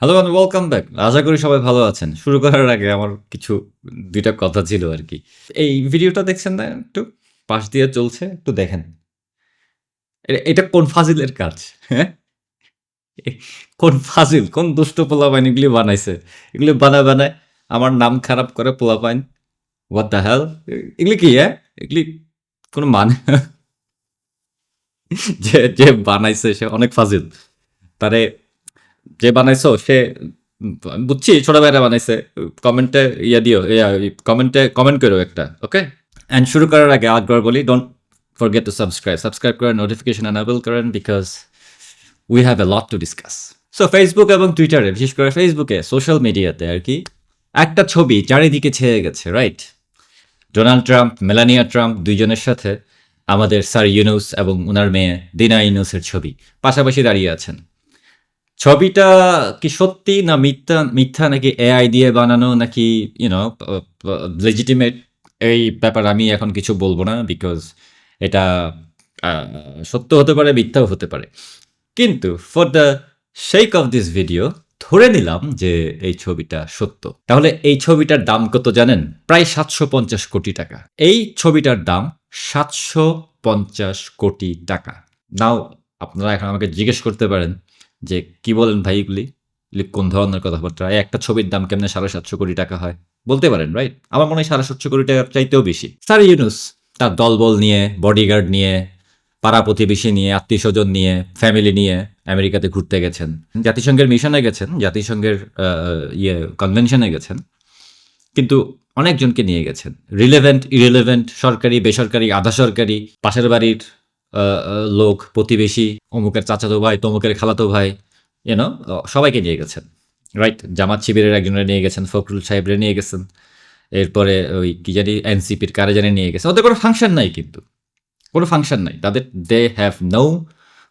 Hello and welcome back আশা করি সবাই ভালো আছেন। শুরু করার আগে আমার কিছু, দুইটা কথা ছিল আর কি এই ভিডিওটা দেখছেন না একটু? পাশ দিয়ে চলছে, একটু দেখেন। এটা কোন ফাজিলের কাজ? হ্যাঁ? কোন ফাজিল? কোন দুষ্ট পোলাপাইন এগুলি বানাইছে? এগুলি বানায় বানায় আমার নাম খারাপ করে পোলাপাইন। হোয়াট দ্য হেল এগুলি কি হ্যাঁ? এগুলি কোনো মানে যে যে বানাইছে সে অনেক ফাজিল। তারে যে বানাইছো, সে বুঝছি, ছোট ভাইরা বানাইছে। কমেন্টে ইয়া দিও কমেন্টে কমেন্ট করো একটা ওকে অ্যান্ড শুরু করার আগে একবার বলি don't forget to subscribe subscribe করেন নোটিফিকেশন অ্যানাবেল করেন because we have a lot to discuss so Facebook এবং টুইটারে বিশেষ করে ফেসবুকে সোশ্যাল মিডিয়াতে আর কি, একটা ছবি চারিদিকে ছেয়ে গেছে right Donald Trump Melania Trump দুইজনের সাথে আমাদের স্যার ইউনুস এবং ওনার মেয়ে দিনা ইউনুসের ছবি, পাশাপাশি দাঁড়িয়ে আছেন। ছবিটা কি সত্যি না মিথ্যা মিথ্যা নাকি এআই দিয়ে বানানো নাকি ইউনো লেজিটিমেট এই ব্যাপার আমি এখন কিছু বলব না বিকজ এটা সত্য হতে পারে, মিথ্যাও হতে পারে। কিন্তু for the sake of this video ধরে নিলাম যে এই ছবিটা সত্য। তাহলে এই ছবিটার দাম কত জানেন? প্রায় সাতশো পঞ্চাশ কোটি টাকা। এই ছবিটার দাম সাতশো পঞ্চাশ কোটি টাকা। নাও আপনারা এখন আমাকে জিজ্ঞেস করতে পারেন যে কি বলেন ভাই এগুলি? কোন ধরনের কথাবার্তা? একটা ছবির দাম কেমনে সাড়ে সাতশো কোটি টাকা হয়? বলতে পারেন রাইট আমার মনে হয় সাড়ে সাতশো কোটি টাকার চাইতেও বেশি। স্যার ইউনুস, তার দলবল নিয়ে বডিগার্ড নিয়ে, পাড়া প্রতিবেশী নিয়ে, আত্মীয় স্বজন নিয়ে ফ্যামিলি নিয়ে আমেরিকাতে ঘুরতে গেছেন। জাতিসংঘের মিশনে গেছেন, জাতিসংঘের ইয়ে কনভেনশনে গেছেন। কিন্তু অনেকজনকে নিয়ে গেছেন। রিলেভেন্ট ইরিলেভেন্ট সরকারি, বেসরকারি, আধা সরকারি, পাশের বাড়ির লোক, প্রতিবেশী, অমুকের চাচাতো ভাই, তমুকের খালাতো ভাই ইউনো সবাইকে নিয়ে গেছেন রাইট জামাত শিবিরের একজনের নিয়ে গেছেন, ফখরুল সাহেবরে নিয়ে গেছেন, এরপরে ওই কি জানি এনসিপির কারে জানি নিয়ে গেছে ওদের কোনো ফাংশন নাই কিন্তু, কোনো ফাংশন নাই। তাদের দে হ্যাভ নো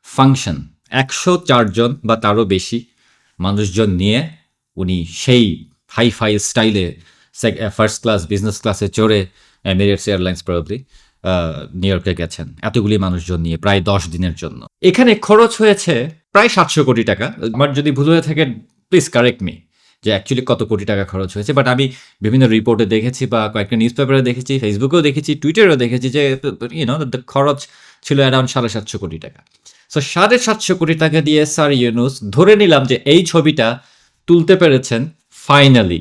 ফাংশন একশো চারজন বা তারও বেশি মানুষজন নিয়ে উনি সেই হাই ফাই স্টাইলে ফার্স্ট ক্লাস বিজনেস ক্লাসে চড়ে এমিরেটস এয়ারলাইন্স প্রবলি নিউ ইয়র্কে গেছেন। এতগুলি মানুষজন নিয়ে প্রায় দশ দিনের জন্য। এখানে খরচ হয়েছে প্রায় সাতশো কোটি টাকা। আমার যদি ভুল হয়ে থাকে প্লিজ কারেক্ট মি যে অ্যাকচুয়ালি কত কোটি টাকা খরচ হয়েছে। বাট আমি বিভিন্ন রিপোর্টে দেখেছি বা কয়েকটা নিউজ পেপারে দেখেছি ফেসবুকেও দেখেছি টুইটারেও দেখেছি যে ইউনো খরচ ছিল অ্যারাউন্ড সাড়ে সাতশো কোটি টাকা। সো সাড়ে সাতশো কোটি টাকা দিয়ে স্যার ইউনুস ধরে নিলাম যে এই ছবিটা তুলতে পেরেছেন ফাইনালি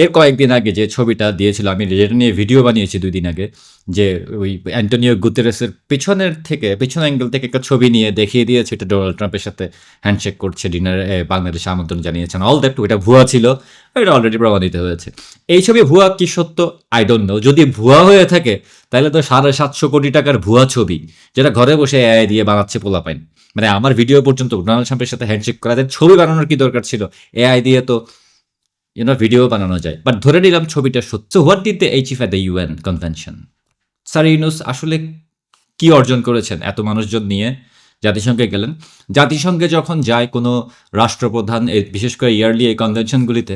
এর কয়েকদিন আগে যে ছবিটা দিয়েছিল, আমি যেটা নিয়ে ভিডিও বানিয়েছি দুই দিন আগে, যে ওই অ্যান্টোনিও গুতেরেসের পিছনের থেকে, পিছন অ্যাঙ্গেল থেকে একটা ছবি নিয়ে দেখিয়ে দিয়েছে, এটা ডোনাল্ড ট্রাম্পের সাথে হ্যান্ডশেক করছে ডিনারে বাংলাদেশে আমন্ত্রণ জানিয়েছেন অল দ্যাট এটা ভুয়া ছিল, এটা অলরেডি প্রমাণিত হয়েছে। এই ছবি ভুয়া কি সত্য? আই ডোন্ট নো যদি ভুয়া হয়ে থাকে, তাহলে তো সাড়ে সাতশো কোটি টাকার ভুয়া ছবি, যেটা ঘরে বসে এআই দিয়ে বানাচ্ছে পোলাপাইন। মানে আমার ভিডিও পর্যন্ত ডোনাল্ড ট্রাম্পের সাথে হ্যান্ডশেক করা যায় ছবি বানানোর কি দরকার ছিল? এআই দিয়ে তো ইউনো ভিডিও বানানো যায়। বাট ধরে নিলাম ছবিটা সত্য। What did the H if at the UN convention sir Yunus আসলে কি অর্জন করেছেন এত মানুষজন নিয়ে? জাতিসংঘে গেলেন। জাতিসংঘে যখন যায় কোনো রাষ্ট্রপ্রধান বিশেষ করে ইয়ারলি এই কনভেনশনগুলিতে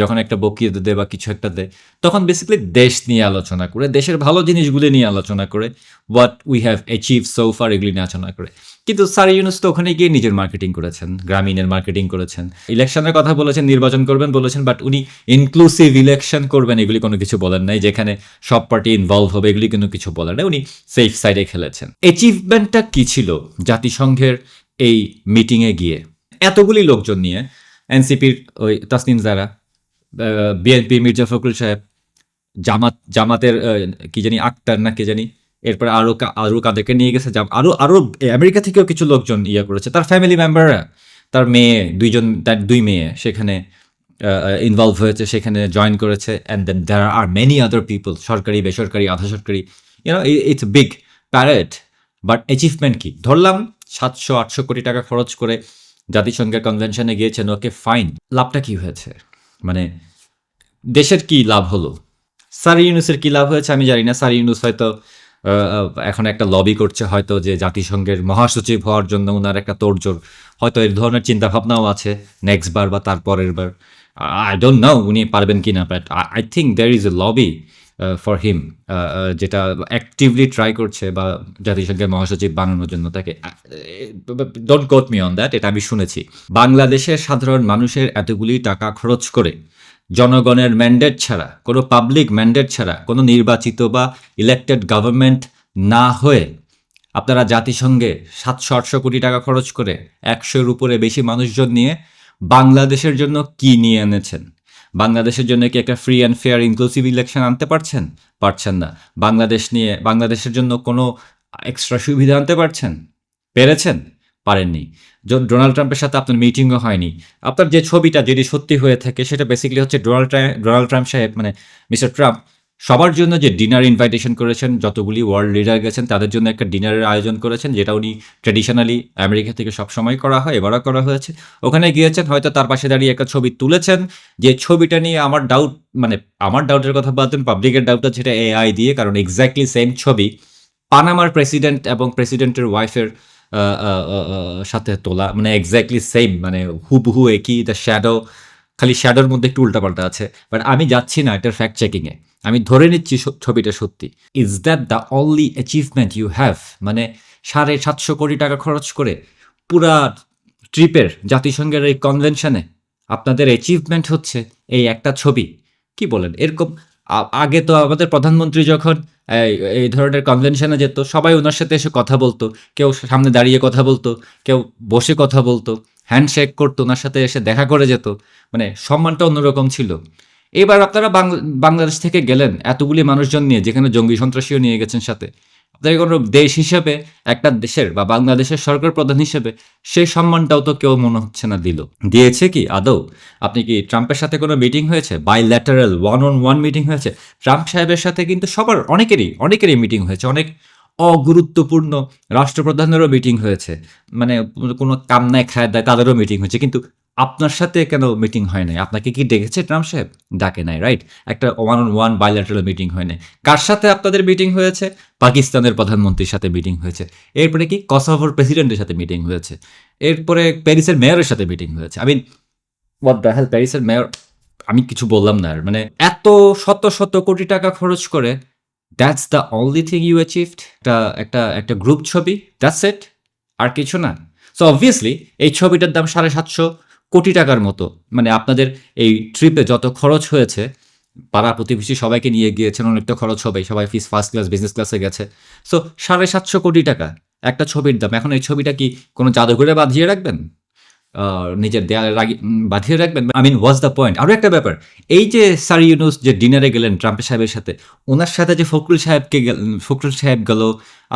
যখন একটা বক্তৃতা দেয় বা কিছু একটা দেয় তখন বেসিক্যালি দেশ নিয়ে আলোচনা করে, দেশের ভালো জিনিসগুলি নিয়ে আলোচনা করে হোয়াট উই হ্যাভ অ্যাচিভ সোফার এগুলি নিয়ে আলোচনা করে। কিন্তু স্যার ইউনুস তো ওখানে গিয়ে নিজের মার্কেটিং করেছেন, গ্রামীণের মার্কেটিং করেছেন। ইলেকশনের কথা বলেছেন, নির্বাচন করবেন বলেছেন বাট উনি ইনক্লুসিভ ইলেকশন করবেন এগুলি কোনো কিছু বলেন নাই, যেখানে সব পার্টি ইনভলভ হবে এগুলি কোনো কিছু বলেন নাই, উনি সেফ সাইডে খেলেছেন। অ্যাচিভমেন্টটা কী ছিল জাতিসংঘের এই মিটিংয়ে গিয়ে? এতগুলি লোকজন নিয়ে এনসিপির ওই তাসনিম জারা বিএনপি মির্জা ফখরুল সাহেব, জামাত, জামাতের কি জানি আক্তার না কে জানি, এরপর আরও কা- আরও কাদেরকে নিয়ে গেছে, জাম- আরও আরও আমেরিকা থেকেও কিছু লোকজন ইয়ে করেছে। তার ফ্যামিলি মেম্বাররা তার মেয়ে, দুইজন, তার দুই মেয়ে সেখানে ইনভলভ হয়েছে, সেখানে জয়েন করেছে and then there are many other people সরকারি, বেসরকারি আধা সরকারি you know it's big parade but achievement কি? ধরলাম সাতশো, আটশো কোটি টাকা খরচ করে জাতিসংঘের কনভেনশনে গিয়েছেন ওকে ফাইন লাভটা কি হয়েছে? মানে দেশের কি লাভ হলো? সারি ইউনুসের কি লাভ হয়েছে আমি জানি না। সারি ইউনুস হয়তো এখন একটা লবি করছে হয়তো যে জাতিসংঘের মহাসচিব হওয়ার জন্য ওনার একটা তোড়জোড়। হয়তো এই ধরনের চিন্তা ভাবনাও আছে নেক্সট বার বা তারপরের বার। আই ডোন্ট নাও উনি পারবেন কি না but I think there is a lobby for him যেটা অ্যাক্টিভলি ট্রাই করছে বা জাতিসংঘের মহাসচিব বানানোর জন্য তাকে don't quote me on that এটা আমি শুনেছি। বাংলাদেশের সাধারণ মানুষের এতগুলি টাকা খরচ করে জনগণের ম্যান্ডেট ছাড়া, কোনো পাবলিক ম্যান্ডেট ছাড়া, কোনো নির্বাচিত বা ইলেক্টেড গভর্নমেন্ট না হয়ে আপনারা জাতিসংঘে সাতশো, আটশো কোটি টাকা খরচ করে একশোর উপরে বেশি মানুষজন নিয়ে বাংলাদেশের জন্য কি নিয়ে এনেছেন? বাংলাদেশের জন্য কি একটা free and fair inclusive election আনতে পারছেন? পারছেন না। বাংলাদেশ নিয়ে, বাংলাদেশের জন্য কোনো এক্সট্রা সুবিধা আনতে পারছেন? পেরেছেন? পারেননি। ডোনাল্ড ট্রাম্পের সাথে আপনার মিটিংও হয়নি। আপনার যে ছবিটা, যদি সত্যি হয়ে থাকে, সেটা বেসিক্যালি হচ্ছে ডোনাল্ড ডোনাল্ড ট্রাম্প সাহেব মানে মিস্টার ট্রাম্প সবার জন্য যে ডিনার ইনভাইটেশন করেছেন, যতগুলি ওয়ার্ল্ড লিডার গেছেন, তাদের জন্য একটা ডিনারের আয়োজন করেছেন, যেটা উনি ট্রেডিশনালি আমেরিকা থেকে সবসময় করা হয়, এবারও করা হয়েছে। ওখানে গিয়েছেন, হয়তো তার পাশে দাঁড়িয়ে একটা ছবি তুলেছেন, যে ছবিটা নিয়ে আমার ডাউট মানে আমার ডাউটের কথা বলতেন পাবলিকের ডাউটটা যেটা এআই দিয়ে, কারণ এক্স্যাক্টলি সেম ছবি পানামার প্রেসিডেন্ট এবং প্রেসিডেন্টের ওয়াইফের সাথে তোলা মানে এক্স্যাক্টলি সেম মানে হুবহু একই দ্য শ্যাডো খালি শ্যাডোর মধ্যে একটু উল্টাপাল্টা আছে। বাট আমি যাচ্ছি না এটার ফ্যাক্ট চেকিংয়ে আমি ধরে নিচ্ছি ছবিটা সত্যি। Is that the only achievement you have মানে সাড়ে সাতশো কোটি টাকা খরচ করে পুরা ট্রিপের জাতিসংঘের এই কনভেনশনে আপনাদের অ্যাচিভমেন্ট হচ্ছে এই একটা ছবি। কি বলেন? এরকম আগে তো আমাদের প্রধানমন্ত্রী যখন এই ধরনের কনভেনশনে যেত, সবাই ওনার সাথে এসে কথা বলতো। কেউ সামনে দাঁড়িয়ে কথা বলতো, কেউ বসে কথা বলতো। হ্যান্ডশেক করতো, ওনার সাথে এসে দেখা করে যেত। মানে সম্মানটা অন্যরকম ছিল। এবার আপনারা বাংলাদেশ থেকে গেলেন এতগুলি মানুষজন নিয়ে, যেখানে জঙ্গি সন্ত্রাসীও নিয়ে গেছেন সাথে। আপনাদের কোনো দেশ হিসেবে, একটা দেশের বা বাংলাদেশের সরকার প্রধান হিসেবে, সেই সম্মানটাও তো কেউ মনে হচ্ছে না দিল। দিয়েছে কি আদৌ? আপনি কি ট্রাম্পের সাথে কোনো মিটিং হয়েছে? Bilateral one on one meeting হয়েছে? ট্রাম্প সাহেবের সাথে কিন্তু সবার অনেকেরই অনেকেরই মিটিং হয়েছে। অনেক অগুরুত্বপূর্ণ রাষ্ট্রপ্রধানেরও মিটিং হয়েছে। মানে কোনো কামনায় খায় দেয়, তাদেরও মিটিং হয়েছে। কিন্তু আপনার সাথে কেন মিটিং হয় নাই? আপনাকে কি ডেকেছে ট্রাম্প সাহেব? ডাকে নাই রাইট একটা one on one bilateral meeting হয় নাই। কার সাথে আপনাদের মিটিং হয়েছে? পাকিস্তানের প্রধানমন্ত্রীর সাথে মিটিং হয়েছে। এরপরে কি কসাভোর প্রেসিডেন্টের সাথে মিটিং হয়েছে? এরপরে প্যারিসের মেয়রের সাথে মিটিং হয়েছে। আই মিন দ্য হেল প্যারিসের মেয়র আমি কিছু বললাম না মানে এত শত শত কোটি টাকা খরচ করে that's the only thing you achieved একটা একটা একটা গ্রুপ ছবি? দ্যাটস ইট আর কিছু না। সো অবভিয়াসলি এই ছবিটার দাম সাড়ে সাতশো কোটি টাকার মতো। মানে আপনাদের এই ট্রিপে যত খরচ হয়েছে, পাড়া প্রতিবেশী সবাইকে নিয়ে গিয়েছেন অনেকটা খরচ হবে সবাই ফিস ফার্স্ট ক্লাস বিজনেস ক্লাসে গেছে। সো সাড়ে সাতশো কোটি টাকা, একটা ছবির দাম। এখন এই ছবিটা কি কোনো জাদুঘরে বাঁধিয়ে রাখবেন? নিজের দেয়ালে বাঁধিয়ে রাখবেন। I mean was the point আরও একটা ব্যাপার, এই যে স্যার ইউনুস যে ডিনারে গেলেন ট্রাম্পের সাহেবের সাথে, ওনার সাথে যে ফখরুল সাহেবকে গেল, ফখরুল সাহেব গেল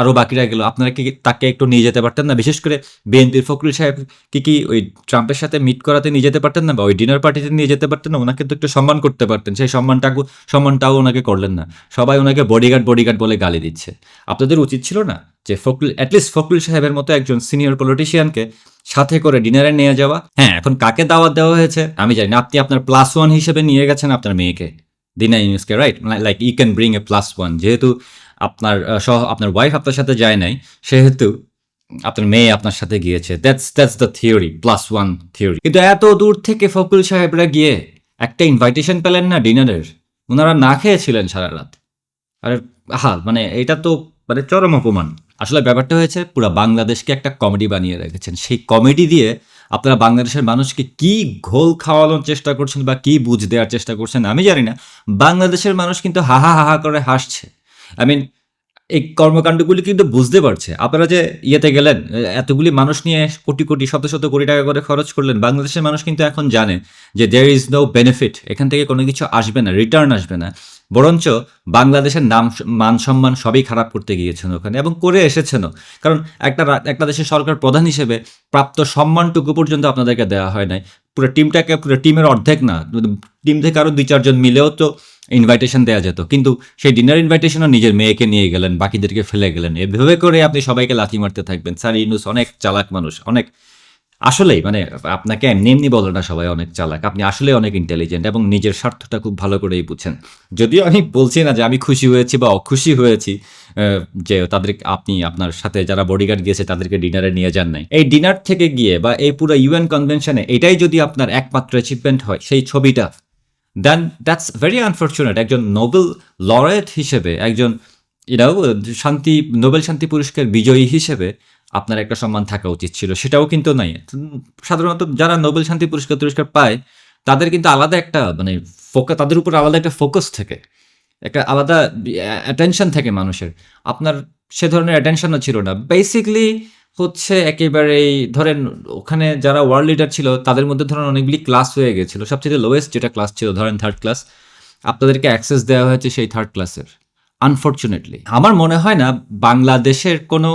আরও বাকিরা গেল, আপনারা কি তাকে একটু নিয়ে যেতে পারতেন না? বিশেষ করে বিএনপির ফখরুল সাহেব কি কি ওই ট্রাম্পের সাথে মিট করাতে নিয়ে যেতে পারতেন না? বা ওই ডিনার পার্টিতে নিয়ে যেতে পারতেন না? ওনাকে তো একটু সম্মান করতে পারতেন। সেই সম্মানটা সম্মানটাও ওনাকে করলেন না। সবাই ওনাকে বডিগার্ড বডিগার্ড বলে গালি দিচ্ছে। আপনাদের উচিত ছিল না যে ফখরুল অ্যাটলিস্ট ফখরুল সাহেবের মতো একজন সিনিয়র পলিটিশিয়ানকে সাথে করে ডিনারে নিয়ে যাওয়া। হ্যাঁ এখন কাকে দাওয়াত দেওয়া হয়েছে? আমি জানি আপনি আপনার প্লাস ওয়ান হিসেবে নিয়ে গেছেন আপনার মেয়েকে দিনা ইউনুসকে right like you can bring a plus one যেহেতু আপনার সহ, আপনার ওয়াইফ আপনার সাথে যায় নাই, সেহেতু আপনার মেয়ে আপনার সাথে গিয়েছে। That's that's the theory plus one theory কিন্তু এত দূর থেকে ফকুল সাহেবরা গিয়ে একটা ইনভাইটেশন পেলেন না ডিনারের ওনারা না খেয়েছিলেন সারা রাত। আরে হা মানে এটা তো মানে চরম অপমান। আসলে ব্যাপারটা হয়েছে, পুরো বাংলাদেশকে একটা কমেডি বানিয়ে রেখেছেন। সেই কমেডি দিয়ে আপনারা বাংলাদেশের মানুষকে কি ঘোল খাওয়ানোর চেষ্টা করছেন বা কি বুঝ দেওয়ার চেষ্টা করছেন, আমি জানি না। বাংলাদেশের মানুষ কিন্তু হাহা হাহা করে হাসছে। আই মিন এই কর্মকাণ্ডগুলি কিন্তু বুঝতে পারছে। আপনারা যে ইয়েতে গেলেন, এতগুলি মানুষ নিয়ে কোটি কোটি, শত শত কোটি টাকা করে খরচ করলেন, বাংলাদেশের মানুষ কিন্তু এখন জানে যে দেয়ার ইজ নো বেনিফিট এখান থেকে কোনো কিছু আসবে না রিটার্ন আসবে না। বরঞ্চ বাংলাদেশের নাম, মান সম্মান সবই খারাপ করতে গিয়েছেন ওখানে এবং করে এসেছেনও। কারণ একটা একটা দেশের সরকার প্রধান হিসেবে প্রাপ্ত সম্মানটুকু পর্যন্ত আপনাদেরকে দেওয়া হয় নাই। পুরো টিমটাকে, পুরো টিমের অর্ধেক না, টিম থেকে আরও দুই, চারজন মিলেও তো ইনভাইটেশন দেওয়া যেত। কিন্তু সেই ডিনার ইনভাইটেশনও নিজের মেয়েকে নিয়ে গেলেন, বাকিদেরকে ফেলে গেলেন। এভাবে করে আপনি সবাইকে লাথি মারতে থাকবেন। স্যার ইনুস অনেক চালাক মানুষ, অনেক আসলেই মানে আপনাকে এমনি এমনি বলে না সবাই অনেক চালাক। আপনি আসলে অনেক ইন্টেলিজেন্ট এবং নিজের স্বার্থটা খুব ভালো করেই বুঝছেন। যদিও আমি বলছি না যে আমি খুশি হয়েছি বা অখুশি হয়েছি যে তাদের আপনি আপনার সাথে যারা বডিগার্ড গিয়েছে তাদেরকে ডিনারে নিয়ে যান নাই। এই ডিনার থেকে গিয়ে বা এই পুরো ইউএন কনভেনশনে এটাই যদি আপনার একমাত্র অ্যাচিভমেন্ট হয়, সেই ছবিটা দেন দ্যাটস ভেরি আনফর্চুনেট একজন নোবেল লরেট হিসেবে, একজন ইনাও শান্তি, নোবেল শান্তি পুরস্কার বিজয়ী হিসেবে আপনার একটা সম্মান থাকা উচিত ছিল, সেটাও কিন্তু নাই সাধারণত যারা নোবেল শান্তি পুরস্কার পুরস্কার পায়, তাদের কিন্তু আলাদা একটা মানে ফোকাস তাদের উপর আলাদা একটা ফোকাস থাকে। একটা আলাদা অ্যাটেনশন থাকে মানুষের। আপনার সে ধরনের অ্যাটেনশনও ছিল না। বেসিকলি হচ্ছে একেবারেই ধরেন ওখানে যারা ওয়ার্ল্ড লিডার ছিল, তাদের মধ্যে ধরেন অনেকগুলি ক্লাস হয়ে গেছিল। সবচেয়ে লোয়েস্ট যেটা ক্লাস ছিল, ধরেন থার্ড ক্লাস আপনাদেরকে অ্যাক্সেস দেওয়া হয়েছে সেই থার্ড ক্লাসের আনফর্চুনেটলি আমার মনে হয় না বাংলাদেশের কোনো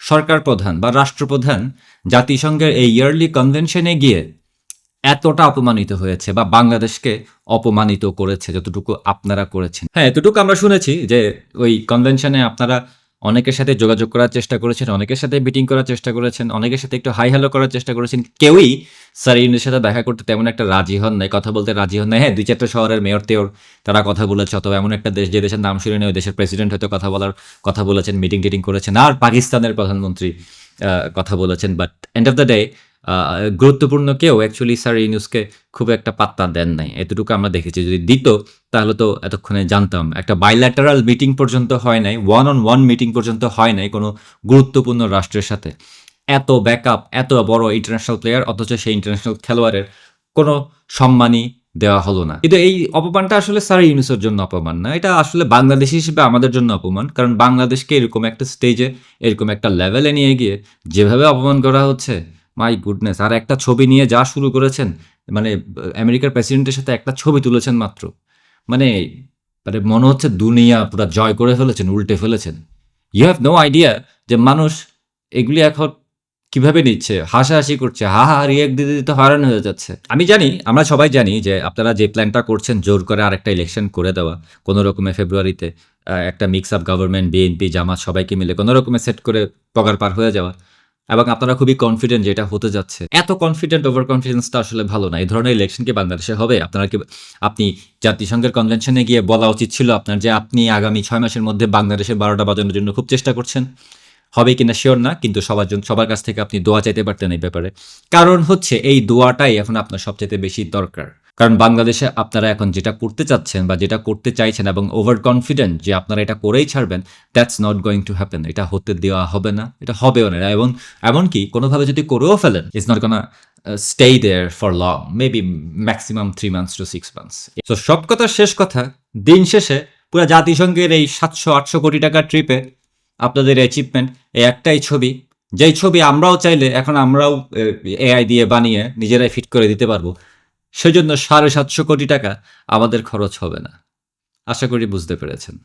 সরকার প্রধান বা রাষ্ট্রপ্রধান জাতিসংঘের এই ইয়ারলি কনভেনশনে গিয়ে এতটা অপমানিত হয়েছে বা বাংলাদেশকে অপমানিত করেছে, যতটুকু আপনারা করেছেন। হ্যাঁ এতটুকু আমরা শুনেছি যে ওই কনভেনশনে আপনারা অনেকের সাথে যোগাযোগ করার চেষ্টা করেছেন, অনেকের সাথে মিটিং করার চেষ্টা করেছেন, অনেকের সাথে একটু হাই হ্যালো করার চেষ্টা করেছেন। কেউই স্যার ইউনির সাথে দেখা করতে তেমন একটা রাজি হন নাই, কথা বলতে রাজি হন নাই। হ্যাঁ দুই চারটা শহরের মেয়র তেওর তারা কথা বলেছে, অথবা এমন একটা দেশ যে দেশের নাম শুনে নেই, ওই দেশের প্রেসিডেন্ট হয়তো কথা বলার, কথা বলেছেন মিটিং টিটিং করেছেন। আর পাকিস্তানের প্রধানমন্ত্রী কথা বলেছেন। But end of the day গুরুত্বপূর্ণ কেউ অ্যাকচুয়ালি স্যার ইউনুসকে খুব একটা পাত্তা দেন নাই। এতটুকু আমরা দেখেছি। যদি দিত, তাহলে তো এতক্ষণে জানতাম। একটা বাইল্যাটারাল মিটিং পর্যন্ত হয় নাই ওয়ান অন ওয়ান মিটিং পর্যন্ত হয় নাই কোনো গুরুত্বপূর্ণ রাষ্ট্রের সাথে। এত ব্যাকআপ এত বড় ইন্টারন্যাশনাল প্লেয়ার অথচ সেই ইন্টারন্যাশনাল খেলোয়াড়ের কোনো সম্মানই দেওয়া হলো না। কিন্তু এই অপমানটা আসলে স্যার ইউনুসের জন্য অপমান না। এটা আসলে বাংলাদেশ হিসেবে আমাদের জন্য অপমান। কারণ বাংলাদেশকে এরকম একটা স্টেজে এরকম একটা লেভেলে নিয়ে গিয়ে যেভাবে অপমান করা হচ্ছে মাই গুডনেস আর একটা ছবি নিয়ে যা শুরু করেছেন মানে আমেরিকার প্রেসিডেন্টের সাথে একটা ছবি তুলেছেন মাত্র। মানে মানে মনে হচ্ছে দুনিয়া পুরো জয় করে ফেলেছেন, উল্টে ফেলেছেন। ইউ হ্যাভ নো আইডিয়া যে মানুষ এগুলি এখন কীভাবে নিচ্ছে, হাসাহাসি করছে, হা হা রিয়েক্ট দিতে দিতে হয়রান হয়ে যাচ্ছে। আমি জানি, আমরা সবাই জানি যে আপনারা যে প্ল্যানটা করছেন, জোর করে আরেকটা ইলেকশন করে দেওয়া, কোনো রকমে ফেব্রুয়ারিতে একটা mix up government BNP Jamaat সবাইকে মিলে কোনো রকমে সেট করে পগার পার হয়ে যাওয়া। এবং আপনারা খুবই কনফিডেন্ট যে এটা হতে যাচ্ছে। এত কনফিডেন্ট ওভার কনফিডেন্সটা আসলে ভালো না। এই ধরনের ইলেকশন কি বাংলাদেশে হবে? আপনারা কি আপনি জাতিসংঘের কনভেনশনে গিয়ে বলা উচিত ছিল আপনার যে আপনি আগামী ছয় মাসের মধ্যে বাংলাদেশের বারোটা বাজানোর জন্য খুব চেষ্টা করছেন। হবে কিনা? শিওর না, কিন্তু সবার জন্য সবার কাছ থেকে আপনি দোয়া চাইতে পারতেন এই ব্যাপারে। কারণ হচ্ছে এই দোয়াটাই এখন আপনার সবচেয়ে বেশি দরকার। কারণ বাংলাদেশে আপনারা এখন যেটা করতে চাচ্ছেন বা যেটা করতে চাইছেন এবং ওভার কনফিডেন্ট যে আপনারা এটা করেই ছাড়বেন that's not going to happen এটা হতে দেওয়া হবে না, এটা হবেও না। এবং এমনকি কোনোভাবে যদি করেও ফেলেন it's not gonna stay there for long maybe maximum three months to six months তো সব কথা শেষ কথা, দিন শেষে পুরো জাতিসংঘের এই সাতশো, আটশো কোটি টাকার ট্রিপে আপনাদের অ্যাচিভমেন্ট এই একটাই ছবি। যেই ছবি আমরাও চাইলে এখন আমরাও এআই দিয়ে বানিয়ে নিজেরাই ফিট করে দিতে পারব। সেজন্য সাড়ে সাতশো কোটি টাকা আমাদের খরচ হবে না। আশা করি বুঝতে পেরেছেন।